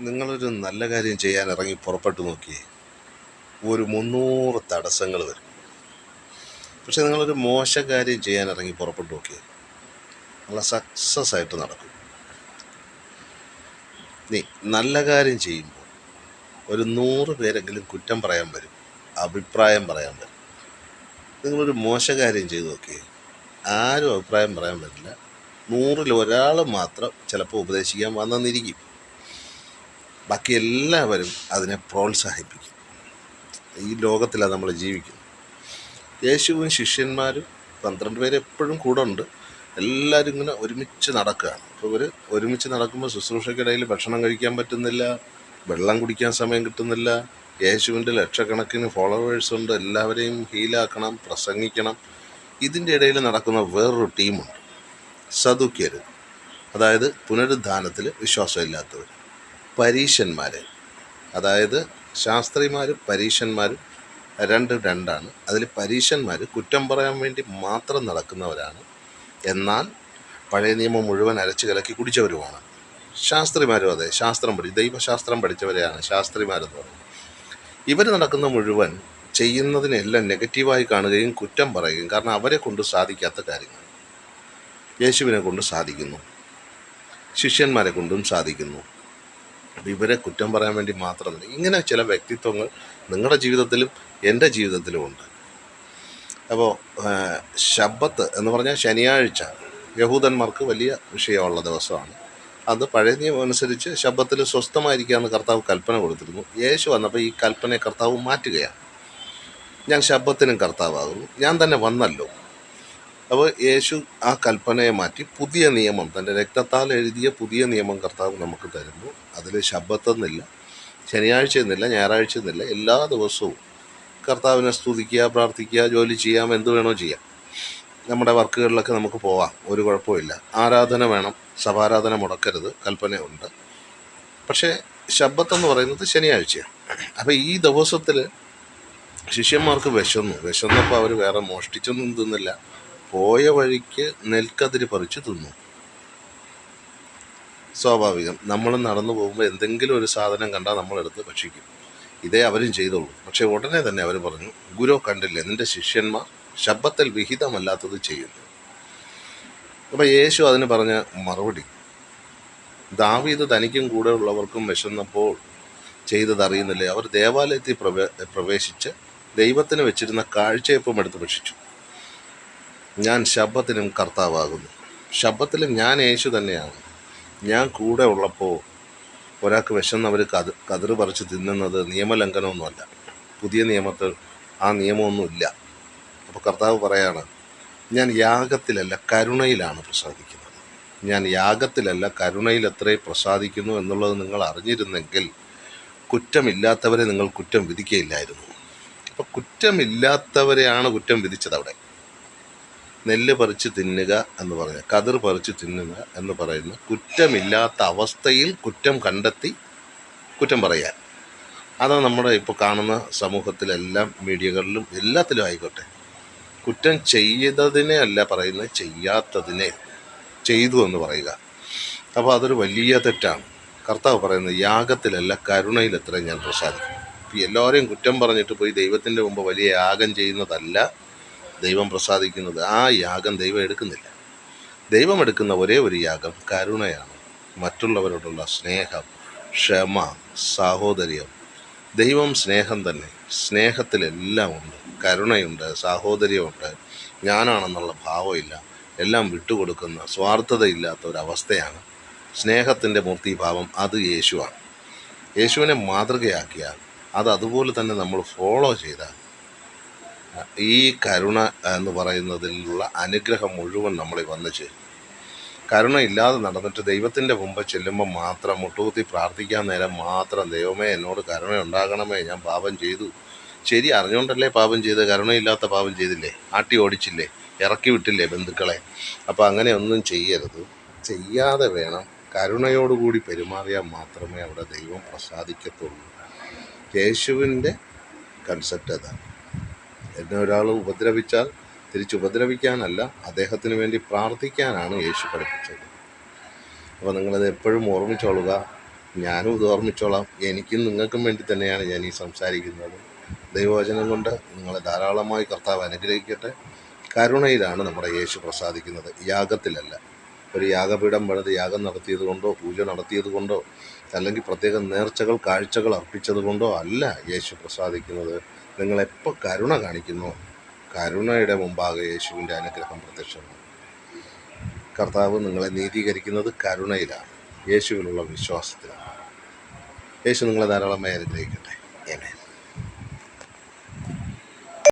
നിങ്ങളൊരു നല്ല കാര്യം ചെയ്യാൻ ഇറങ്ങി പുറപ്പെട്ടു നോക്കിയേ. ഒരു മുന്നൂറ് തടസ്സങ്ങൾ വരും. പക്ഷെ നിങ്ങളൊരു മോശ കാര്യം ചെയ്യാൻ ഇറങ്ങി പുറപ്പെട്ടു നോക്കിയേ. നല്ല സക്സസ് ആയിട്ട് നടക്കും. നീ നല്ല കാര്യം ചെയ്യുമ്പോൾ ഒരു നൂറ് പേരെങ്കിലും കുറ്റം പറയാൻ വരും അഭിപ്രായം പറയാൻ വരും. നിങ്ങളൊരു മോശ കാര്യം ചെയ്തു നോക്കിയേ. ആരും അഭിപ്രായം പറയാൻ പറ്റില്ല നൂറിൽ ഒരാൾ മാത്രം ചിലപ്പോൾ ഉപദേശിക്കാൻ വന്നെന്നിരിക്കും ബാക്കി എല്ലാവരും അതിനെ പ്രോത്സാഹിപ്പിക്കും. ഈ ലോകത്തിലാണ് നമ്മൾ ജീവിക്കുന്നത്. യേശുവും ശിഷ്യന്മാരും പന്ത്രണ്ട് പേര് എപ്പോഴും കൂടെ ഉണ്ട്. എല്ലാവരും ഇങ്ങനെ ഒരുമിച്ച് നടക്കുകയാണ്. അപ്പോൾ ഇവർ ഒരുമിച്ച് നടക്കുമ്പോൾ ശുശ്രൂഷയ്ക്കിടയിൽ ഭക്ഷണം കഴിക്കാൻ പറ്റുന്നില്ല വെള്ളം കുടിക്കാൻ സമയം കിട്ടുന്നില്ല യേശുവിന്റെ ലക്ഷക്കണക്കിന് ഫോളോവേഴ്സ് ഉണ്ട് എല്ലാവരെയും ഹീലാക്കണം പ്രസംഗിക്കണം. ഇതിന്റെ ഇടയിൽ നടക്കുന്ന വേറൊരു ടീമുണ്ട്. സദുക്യർ അതായത് പുനരുദ്ധാനത്തിൽ വിശ്വാസമില്ലാത്തവർ പരീശന്മാർ അതായത് ശാസ്ത്രിമാരും പരീശന്മാരും രണ്ട് രണ്ടാണ്. അതിൽ പരീശന്മാർ കുറ്റം പറയാൻ വേണ്ടി മാത്രം നടക്കുന്നവരാണ്. എന്നാൽ പഴയ നിയമം മുഴുവൻ അരച്ച് കലക്കി കുടിച്ചവരുമാണ്. ശാസ്ത്രിമാരും അതെ ശാസ്ത്രം പഠി ദൈവശാസ്ത്രം പഠിച്ചവരെയാണ് ശാസ്ത്രിമാരെന്ന് പറയുന്നത്. ഇവർ നടക്കുന്ന മുഴുവൻ ചെയ്യുന്നതിനെല്ലാം നെഗറ്റീവായി കാണുകയും കുറ്റം പറയുകയും കാരണം അവരെ കൊണ്ട് സാധിക്കാത്ത കാര്യങ്ങൾ. യേശുവിനെ കൊണ്ട് സാധിക്കുന്നു. ശിഷ്യന്മാരെ കൊണ്ടും സാധിക്കുന്നു. ഇവരെ കുറ്റം പറയാൻ വേണ്ടി മാത്രമല്ല. ഇങ്ങനെ ചില വ്യക്തിത്വങ്ങൾ നിങ്ങളുടെ ജീവിതത്തിലും എന്റെ ജീവിതത്തിലും ഉണ്ട്. അപ്പോൾ ശബ്ബത്ത് എന്ന് പറഞ്ഞാൽ ശനിയാഴ്ച യഹൂദന്മാർക്ക് വലിയ വിഷയമുള്ള ദിവസമാണ്. അത് പഴയ നിയമം അനുസരിച്ച് ശബ്ദത്തിൽ സ്വസ്ഥമായിരിക്കാമെന്ന് കർത്താവ് കൽപ്പന കൊടുത്തിരുന്നു. യേശു വന്നപ്പോൾ ഈ കൽപ്പനയെ കർത്താവ് മാറ്റുകയാണ്. ഞാൻ ശബ്ദത്തിനും കർത്താവാകുന്നു. ഞാൻ തന്നെ വന്നല്ലോ. അപ്പോൾ യേശു ആ കൽപ്പനയെ മാറ്റി പുതിയ നിയമം തന്റെ രക്തത്താൽ എഴുതിയ പുതിയ നിയമം കർത്താവ് നമുക്ക് തരുന്നു. അതിൽ ശബ്ദത്തെന്നില്ല ശനിയാഴ്ച എന്നില്ല ഞായറാഴ്ച എന്നില്ല എല്ലാ ദിവസവും കർത്താവിനെ സ്തുതിക്കുക പ്രാർത്ഥിക്കുക ജോലി ചെയ്യാം എന്ത് വേണോ ചെയ്യാം. നമ്മുടെ വർക്കുകളിലൊക്കെ നമുക്ക് പോവാം ഒരു കുഴപ്പമില്ല. ആരാധന വേണം സഭാരാധന മുടക്കരുത് കൽപ്പനയുണ്ട് പക്ഷേ ശബ്ദത്തെന്ന് പറയുന്നത് ശനിയാഴ്ചയാണ്. അപ്പോൾ ഈ ദിവസത്തിൽ ശിഷ്യന്മാർക്ക് വിശന്നു വിശന്നപ്പോൾ അവർ വേറെ മോഷ്ടിച്ചൊന്നും തിന്നില്ല. പോയ വഴിക്ക് നെൽക്കതിര് പറിച്ച് തിന്നു. സ്വാഭാവികം. നമ്മൾ നടന്നു പോകുമ്പോൾ എന്തെങ്കിലും ഒരു സാധനം കണ്ടാൽ നമ്മളെടുത്ത് ഭക്ഷിക്കും. ഇതേ അവരും ചെയ്തോളൂ. പക്ഷേ ഉടനെ തന്നെ അവർ പറഞ്ഞു ഗുരു കണ്ടില്ലേ നിന്റെ ശിഷ്യന്മാർ ശബ്ദത്തിൽ വിഹിതമല്ലാത്തത് ചെയ്യുന്നു. അപ്പോൾ യേശു അതിന് പറഞ്ഞ മറുപടി ദാവീദ് തനിക്കും കൂടെ ഉള്ളവർക്കും വിശന്നപ്പോൾ ചെയ്തത് അറിയുന്നില്ലേ? അവർ ദേവാലയത്തിൽ പ്രവേ പ്രവേശിച്ച് ദൈവത്തിന് വെച്ചിരുന്ന കാഴ്ചയപ്പം എടുത്ത് ഭക്ഷിച്ചു. ഞാൻ ശബ്ദത്തിനും കർത്താവാകുന്നു. ശബ്ദത്തിലും ഞാൻ യേശു തന്നെയാണ്. ഞാൻ കൂടെ ഉള്ളപ്പോൾ ഒരാൾക്ക് വിശന്നവർ കത് കതിർ പറിച്ച് തിന്നുന്നത് നിയമലംഘനമൊന്നുമല്ല. പുതിയ നിയമത്തിൽ ആ നിയമമൊന്നുമില്ല. അപ്പോൾ കർത്താവ് പറയാണ് ഞാൻ യാഗത്തിലല്ല കരുണയിലാണ് പ്രസാദിക്കുന്നത്. ഞാൻ യാഗത്തിലല്ല കരുണയിൽ എത്രേ പ്രസാദിക്കുന്നു എന്നുള്ളത് നിങ്ങൾ അറിഞ്ഞിരുന്നെങ്കിൽ കുറ്റമില്ലാത്തവരെ നിങ്ങൾ കുറ്റം വിധിക്കുകയില്ലായിരുന്നു. അപ്പോൾ കുറ്റമില്ലാത്തവരെയാണ് കുറ്റം വിധിച്ചത് അവിടെ. നെല്ല് പറിച്ച് തിന്നുക എന്ന് പറഞ്ഞ കതിർ പറിച്ച് തിന്നുക എന്ന് പറയുന്ന കുറ്റമില്ലാത്ത അവസ്ഥയിൽ കുറ്റം കണ്ടെത്തി കുറ്റം പറയാൻ. അതാണ് നമ്മുടെ ഇപ്പോൾ കാണുന്ന സമൂഹത്തിലെല്ലാം മീഡിയകളിലും എല്ലാത്തിലും ആയിക്കോട്ടെ. കുറ്റം ചെയ്തതിനെ അല്ല പറയുന്നത് ചെയ്യാത്തതിനെ ചെയ്തു എന്ന് പറയുക. അപ്പോൾ അതൊരു വലിയ തെറ്റാണ്. കർത്താവ് പറയുന്നത് യാഗത്തിലല്ല കരുണയിൽ എത്ര ഞാൻ പ്രസാദിക്കും. എല്ലാവരെയും കുറ്റം പറഞ്ഞിട്ട് പോയി ദൈവത്തിന്റെ മുമ്പ് വലിയ യാഗം ചെയ്യുന്നതല്ല ദൈവം പ്രസാദിക്കുന്നത്. ആ യാഗം ദൈവം എടുക്കുന്നില്ല. ദൈവം എടുക്കുന്ന ഒരേ ഒരു യാഗം കരുണയാണ്. മറ്റുള്ളവരോടുള്ള സ്നേഹം ക്ഷമ സാഹോദര്യം. ദൈവം സ്നേഹം തന്നെ. സ്നേഹത്തിലെല്ലാം ഉണ്ട്. കരുണയുണ്ട് സാഹോദര്യമുണ്ട്. ഞാനാണെന്നുള്ള ഭാവമില്ല. എല്ലാം വിട്ടുകൊടുക്കുന്ന സ്വാർത്ഥതയില്ലാത്ത ഒരവസ്ഥയാണ് സ്നേഹത്തിന്റെ മൂർത്തിഭാവം അത് യേശുവാണ്. യേശുവിനെ മാതൃകയാക്കിയാൽ അത് അതുപോലെ തന്നെ നമ്മൾ ഫോളോ ചെയ്താൽ ഈ കരുണ എന്ന് പറയുന്നതിലുള്ള അനുഗ്രഹം മുഴുവൻ നമ്മളിൽ വന്നു ചേരും. കരുണ ഇല്ലാതെ നടന്നിട്ട് ദൈവത്തിന്റെ മുമ്പ് ചെല്ലുമ്പോൾ മാത്രം മുട്ടുകുത്തി പ്രാർത്ഥിക്കാൻ നേരം മാത്രം ദൈവമേ എന്നോട് കരുണ ഉണ്ടാകണമേ ഞാൻ പാപം ചെയ്തു. ശരി അറിഞ്ഞുകൊണ്ടല്ലേ പാപം ചെയ്ത് കരുണയില്ലാത്ത പാപം ചെയ്തില്ലേ? ആട്ടി ഓടിച്ചില്ലേ? ഇറക്കി വിട്ടില്ലേ ബന്ധുക്കളെ? അപ്പോൾ അങ്ങനെ ഒന്നും ചെയ്യരുത്. ചെയ്യാതെ വേണം കരുണയോടുകൂടി പെരുമാറിയാൽ മാത്രമേ അവിടെ ദൈവം പ്രസാദിക്കത്തുള്ളൂ. യേശുവിന്റെ കൺസെപ്റ്റ് അതാണ്. എന്നെ ഒരാൾ ഉപദ്രവിച്ചാൽ തിരിച്ചുപദ്രവിക്കാനല്ല അദ്ദേഹത്തിന് വേണ്ടി പ്രാർത്ഥിക്കാനാണ് യേശു പഠിപ്പിച്ചത്. അപ്പോൾ നിങ്ങളത് എപ്പോഴും ഓർമ്മിച്ചോളുക. ഞാനും ഇത് ഓർമ്മിച്ചോളാം. എനിക്കും നിങ്ങൾക്കും വേണ്ടി തന്നെയാണ് ഞാൻ ഈ സംസാരിക്കുന്നത്. ദൈവവചനം കൊണ്ട് നിങ്ങളെ ധാരാളമായി കർത്താവ് അനുഗ്രഹിക്കട്ടെ. കരുണയിലാണ് നമ്മുടെ യേശു പ്രസാദിക്കുന്നത്. യാഗത്തിലല്ല. ഒരു യാഗപീഠം പണിത് യാഗം നടത്തിയത് കൊണ്ടോ പൂജ നടത്തിയത് കൊണ്ടോ അല്ലെങ്കിൽ പ്രത്യേക നേർച്ചകൾ കാഴ്ചകൾ അർപ്പിച്ചത് കൊണ്ടോ അല്ല യേശു പ്രസാദിക്കുന്നത്. നിങ്ങളെപ്പോൾ കരുണ കാണിക്കുന്നു. കരുണയുടെ മുമ്പാകെ യേശുവിന്റെ അനുഗ്രഹം പ്രത്യക്ഷമാണ്. കർത്താവ് നിങ്ങളെ നീതീകരിക്കുന്നത് കരുണയിലാണ്. യേശുവിലുള്ള വിശ്വാസത്തിലാണ്. യേശു നിങ്ങളെ ധാരാളമായി അനുഗ്രഹിക്കട്ടെ. ഏമേൻ